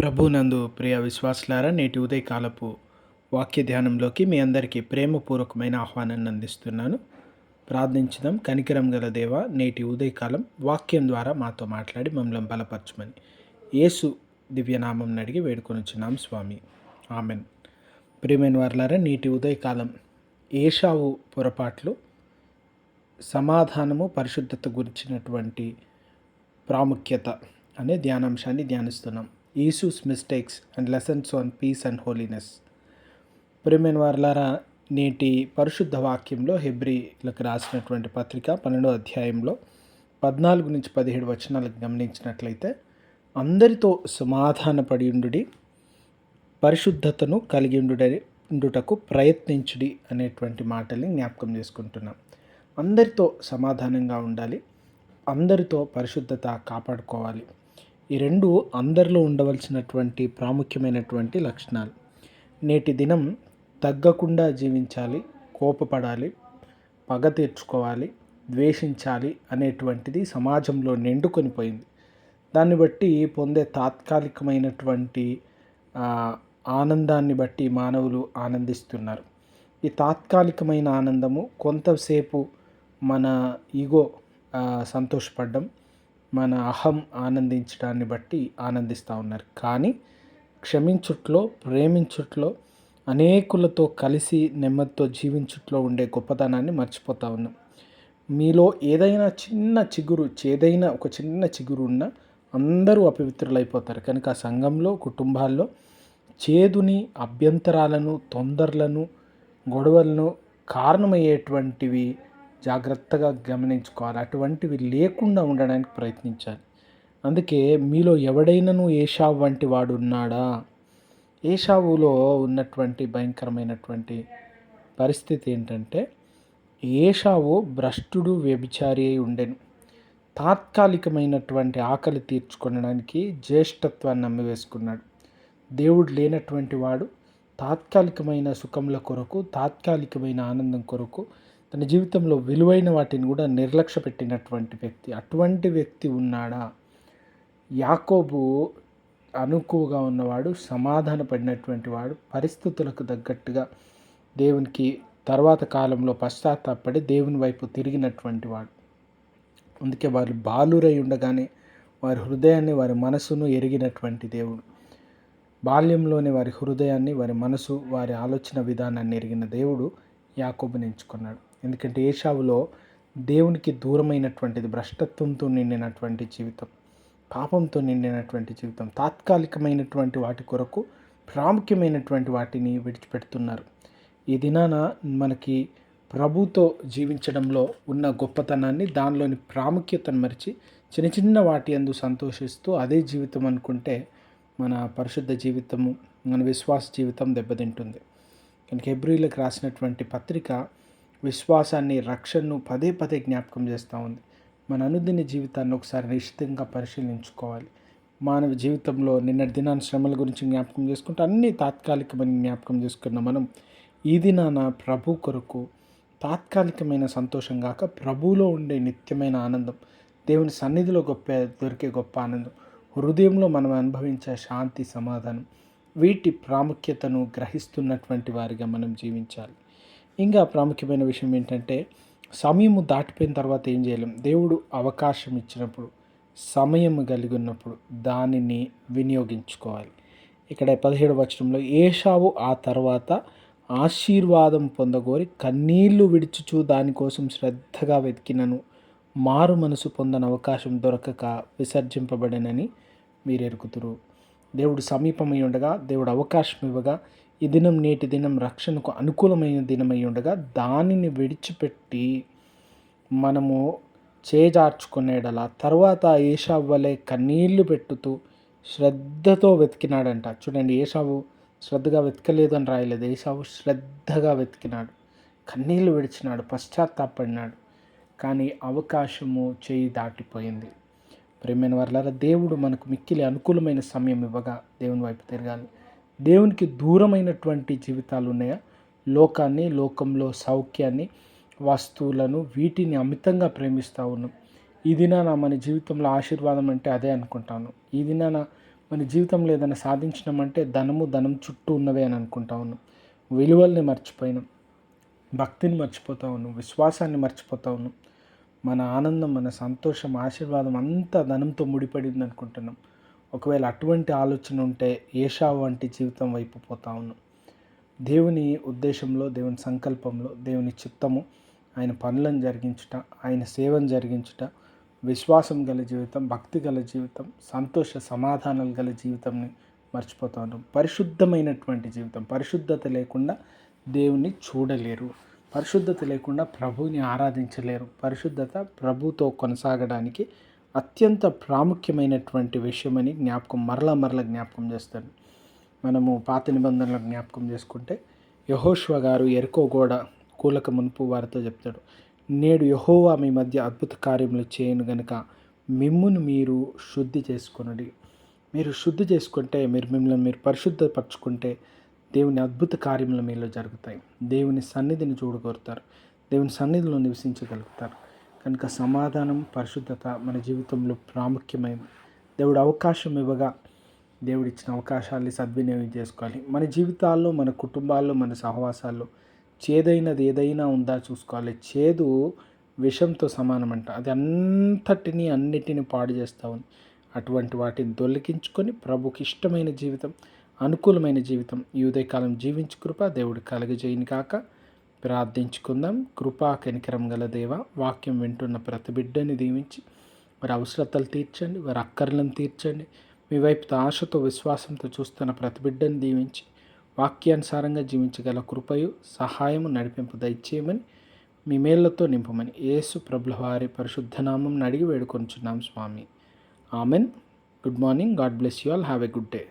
ప్రభునందు ప్రియ విశ్వాసులారా నేటి ఉదయకాలపు వాక్య ధ్యానంలోకి మీ అందరికీ ప్రేమపూర్వకమైన ఆహ్వానాన్ని అందిస్తున్నాను. ప్రార్థించడం కనికరం గల దేవ నేటి ఉదయకాలం వాక్యం ద్వారా మాతో మాట్లాడి మమ్మల్ని బలపరచమని. యేసు దివ్యనామం అడిగి వేడుకొని వచ్చినాం స్వామి. ఆమెన్. ప్రియమైన వారులారా నేటి ఉదయకాలం ఏషావు పొరపాట్లు సమాధానము పరిశుద్ధత గురించినటువంటి ప్రాముఖ్యత అనే ధ్యానాంశాన్ని ధ్యానిస్తున్నాం. Issues mistakes and lessons on peace and holiness ప్రిమెన్ వర్లారా నేటి పరిశుద్ధ వాక్యంలో హెబ్రిలకు రాసినటువంటి పత్రిక పన్నెండో అధ్యాయంలో పద్నాలుగు నుంచి పదిహేడు వచనాలకు గమనించినట్లయితే అందరితో సమాధానపడి ఉండుడి పరిశుద్ధతను కలిగి ఉండుటకు ప్రయత్నించుడి అనేటువంటి మాటల్ని జ్ఞాపకం చేసుకుంటున్నాం. అందరితో సమాధానంగా ఉండాలి అందరితో పరిశుద్ధత కాపాడుకోవాలి. ఈ రెండు అందరిలో ఉండవలసినటువంటి ప్రాముఖ్యమైనటువంటి లక్షణాలు. నేటి దినం తగ్గకుండా జీవించాలి కోపపడాలి పగ తీర్చుకోవాలి ద్వేషించాలి అనేటువంటిది సమాజంలో నిండుకొని పోయింది. దాన్ని బట్టి పొందే తాత్కాలికమైనటువంటి ఆనందాన్ని బట్టి మానవులు ఆనందిస్తున్నారు. ఈ తాత్కాలికమైన ఆనందము కొంతసేపు మన ఈగో సంతోషపడడం మన అహం ఆనందించడాన్ని బట్టి ఆనందిస్తూ ఉన్నారు. కానీ క్షమించుట్లో ప్రేమించుట్లో అనేకులతో కలిసి నెమ్మదితో జీవించుట్లో ఉండే గొప్పతనాన్ని మర్చిపోతూ ఉన్నాం. మీలో ఏదైనా చిన్న చిగురు చేదైనా ఒక చిన్న చిగురు ఉన్నా అందరూ అపవిత్రులైపోతారు. కనుక ఆ సంఘంలో కుటుంబాల్లో చేదుని అభ్యంతరాలను తొందరలను గొడవలను కారణమయ్యేటువంటివి జాగ్రత్తగా గమనించుకోవాలి. అటువంటివి లేకుండా ఉండడానికి ప్రయత్నించాలి. అందుకే మీలో ఎవడైనాను ఏషావు వంటి వాడు ఉన్నాడా? ఏషావులో ఉన్నటువంటి భయంకరమైనటువంటి పరిస్థితి ఏంటంటే ఏషావు భ్రష్టుడు వ్యభిచారి అయి ఉండెను. తాత్కాలికమైనటువంటి ఆకలి తీర్చుకొనడానికి జ్యేష్ఠత్వాన్ని నమ్మివేసుకున్నాడు. దేవుడు లేనటువంటి వాడు తాత్కాలికమైన సుఖముల కొరకు తాత్కాలికమైన ఆనందం కొరకు తన జీవితంలో విలువైన వాటిని కూడా నిర్లక్ష్య పెట్టినటువంటి వ్యక్తి. అటువంటి వ్యక్తి ఉన్నాడా? యాకోబు అనుకువగా ఉన్నవాడు సమాధాన పడినటువంటి వాడు పరిస్థితులకు తగ్గట్టుగా దేవునికి తర్వాత కాలంలో పశ్చాత్తాపడి దేవుని వైపు తిరిగినటువంటి వాడు. అందుకే వారు బాలురై ఉండగానే వారి హృదయాన్ని వారి మనసును ఎరిగినటువంటి దేవుడు. బాల్యంలోనే వారి హృదయాన్ని వారి మనసు వారి ఆలోచన విధానాన్ని ఎరిగిన దేవుడు యాకోబుని ఎంచుకున్నాడు. ఎందుకంటే ఏషావులో దేవునికి దూరమైనటువంటిది భ్రష్టత్వంతో నిండినటువంటి జీవితం పాపంతో నిండినటువంటి జీవితం తాత్కాలికమైనటువంటి వాటి కొరకు ప్రాముఖ్యమైనటువంటి వాటిని విడిచిపెడుతున్నారు. ఈ దినాన మనకి ప్రభుతో జీవించడంలో ఉన్న గొప్పతనాన్ని దానిలోని ప్రాముఖ్యతను మరిచి చిన్న చిన్న వాటి అందు సంతోషిస్తూ అదే జీవితం అనుకుంటే మన పరిశుద్ధ జీవితము మన విశ్వాస జీవితం దెబ్బతింటుంది. కనుక హెబ్రిలకు రాసినటువంటి పత్రిక విశ్వాసాన్ని రక్షణను పదే పదే జ్ఞాపకం చేస్తూ ఉంది. మన అనుదిన జీవితాన్ని ఒకసారి నిశ్చితంగా పరిశీలించుకోవాలి. మానవ జీవితంలో నిన్నటి దినాన్ని శ్రమల గురించి జ్ఞాపకం చేసుకుంటే అన్నీ తాత్కాలికమైన జ్ఞాపకం చేసుకున్న మనం. ఈ దినాన ప్రభు కొరకు తాత్కాలికమైన సంతోషం కాక ప్రభువులో ఉండే నిత్యమైన ఆనందం దేవుని సన్నిధిలో గొప్ప దొరికే గొప్ప ఆనందం హృదయంలో మనం అనుభవించే శాంతి సమాధానం వీటి ప్రాముఖ్యతను గ్రహిస్తున్నటువంటి వారిగా మనం జీవించాలి. ఇంకా ప్రాముఖ్యమైన విషయం ఏంటంటే సమయము దాటిపోయిన తర్వాత ఏం చేయలేం? దేవుడు అవకాశం ఇచ్చినప్పుడు సమయం కలిగి ఉన్నప్పుడు దానిని వినియోగించుకోవాలి. ఇక్కడ పదిహేడు వచనంలో ఏషావు ఆ తర్వాత ఆశీర్వాదం పొందగోరి కన్నీళ్ళు విడుచుచు దానికోసం శ్రద్ధగా వెతికినను. మారు మనసు పొందని అవకాశం దొరకక విసర్జింపబడనని మీరు ఎరుకుతురు దేవుడు సమీపమై ఉండగా దేవుడు అవకాశం ఇవ్వగా ఈ దినం నేటి దినం రక్షణకు అనుకూలమైన దినమై ఉండగా దానిని విడిచిపెట్టి మనము చేజార్చుకునేడలా తర్వాత ఏషావు వలె కన్నీళ్ళు పెట్టుతూ శ్రద్ధతో వెతికినాడంట. చూడండి ఏషావు శ్రద్ధగా వెతకలేదు అని రాయలేదు. ఏషావు శ్రద్ధగా వెతికినాడు. కన్నీళ్ళు విడిచినాడు పశ్చాత్తాపడినాడు. కానీ అవకాశము చేయి దాటిపోయింది. ప్రేమైన వర్లారా దేవుడు మనకు మిక్కిలి అనుకూలమైన సమయం ఇవ్వగా దేవుని వైపు తిరగాలి. దేవునికి దూరమైనటువంటి జీవితాలు ఉన్నాయా లోకాన్ని లోకంలో సౌఖ్యాన్ని వస్తువులను వీటిని అమితంగా ప్రేమిస్తూ ఉన్నాం. ఈ దినాన మన జీవితంలో ఆశీర్వాదం అంటే అదే అనుకుంటాను. ఈ దినాన మన జీవితంలో ఏదైనా సాధించినామంటే ధనము ధనం చుట్టూ ఉన్నవే అని అనుకుంటా ఉన్నాం. విలువల్ని మర్చిపోయినాం. భక్తిని మర్చిపోతా ఉన్నాం. విశ్వాసాన్ని మర్చిపోతా ఉన్నాం. మన ఆనందం మన సంతోషం ఆశీర్వాదం అంతా ధనంతో ముడిపడింది అనుకుంటున్నాం. ఒకవేళ అటువంటి ఆలోచన ఉంటే ఏషా వంటి జీవితం వైపు పోతా ఉన్నాం. దేవుని ఉద్దేశంలో దేవుని సంకల్పంలో దేవుని చిత్తము ఆయన పనులను జరిగించుట ఆయన సేవను జరిగించుట విశ్వాసం గల జీవితం భక్తి గల జీవితం సంతోష సమాధానాలు గల జీవితంని మర్చిపోతా ఉన్నాం. పరిశుద్ధమైనటువంటి జీవితం పరిశుద్ధత లేకుండా దేవుణ్ణి చూడలేరు. పరిశుద్ధత లేకుండా ప్రభువుని ఆరాధించలేరు. పరిశుద్ధత ప్రభుతో కొనసాగడానికి అత్యంత ప్రాముఖ్యమైనటువంటి విషయమని జ్ఞాపకం మరల మరల జ్ఞాపకం చేస్తాడు మనము పాత నిబంధనలు జ్ఞాపకం చేసుకుంటే యహోష్వ గారు ఎరుకో గోడ కూలక మునుపు వారితో చెప్తాడు నేడు యహోవా మీ మధ్య అద్భుత కార్యములు చేయను గనుక మిమ్మును మీరు శుద్ధి చేసుకునడి. మీరు శుద్ధి చేసుకుంటే మీరు మిమ్మల్ని మీరు పరిశుద్ధపరచుకుంటే దేవుని అద్భుత కార్యములు మీలో జరుగుతాయి. దేవుని సన్నిధిని చూడగలుగుతారు దేవుని సన్నిధిలో నివసించగలుగుతారు. కనుక సమాధానం పరిశుద్ధత మన జీవితంలో ప్రాముఖ్యమైనది దేవుడు అవకాశం ఇవ్వగా దేవుడు ఇచ్చిన అవకాశాన్ని సద్వినియోగం చేసుకోవాలి. మన జీవితాల్లో మన కుటుంబాల్లో మన సహవాసాల్లో చేదైనది ఏదైనా ఉందా చూసుకోవాలి. చేదు విషంతో సమానమంట. అది అంతటిని అన్నిటిని పాడు చేస్తూ ఉంది. అటువంటి వాటిని దొల్లికించుకొని ప్రభుకి ఇష్టమైన జీవితం అనుకూలమైన జీవితం ఈ ఉదయకాలం జీవించు కృప దేవుడు కలగజేయని కాక ప్రార్థించుకుందాం. కృపా కనికరం గల దేవ వాక్యం వింటున్న ప్రతి బిడ్డని దీవించి వారి అవసరతలు తీర్చండి వారి అక్కర్లను తీర్చండి. మీ వైపు ఆశతో విశ్వాసంతో చూస్తున్న ప్రతి బిడ్డని దీవించి వాక్యానుసారంగా జీవించగల కృపయు సహాయము నడిపింపు దయచేయమని మీ మేళ్ళతో నింపమని యేసు ప్రభుల వారి పరిశుద్ధనామం అడిగి వేడుకొంచున్నాం స్వామి. Amen. Good morning. God bless you all. Have a good day.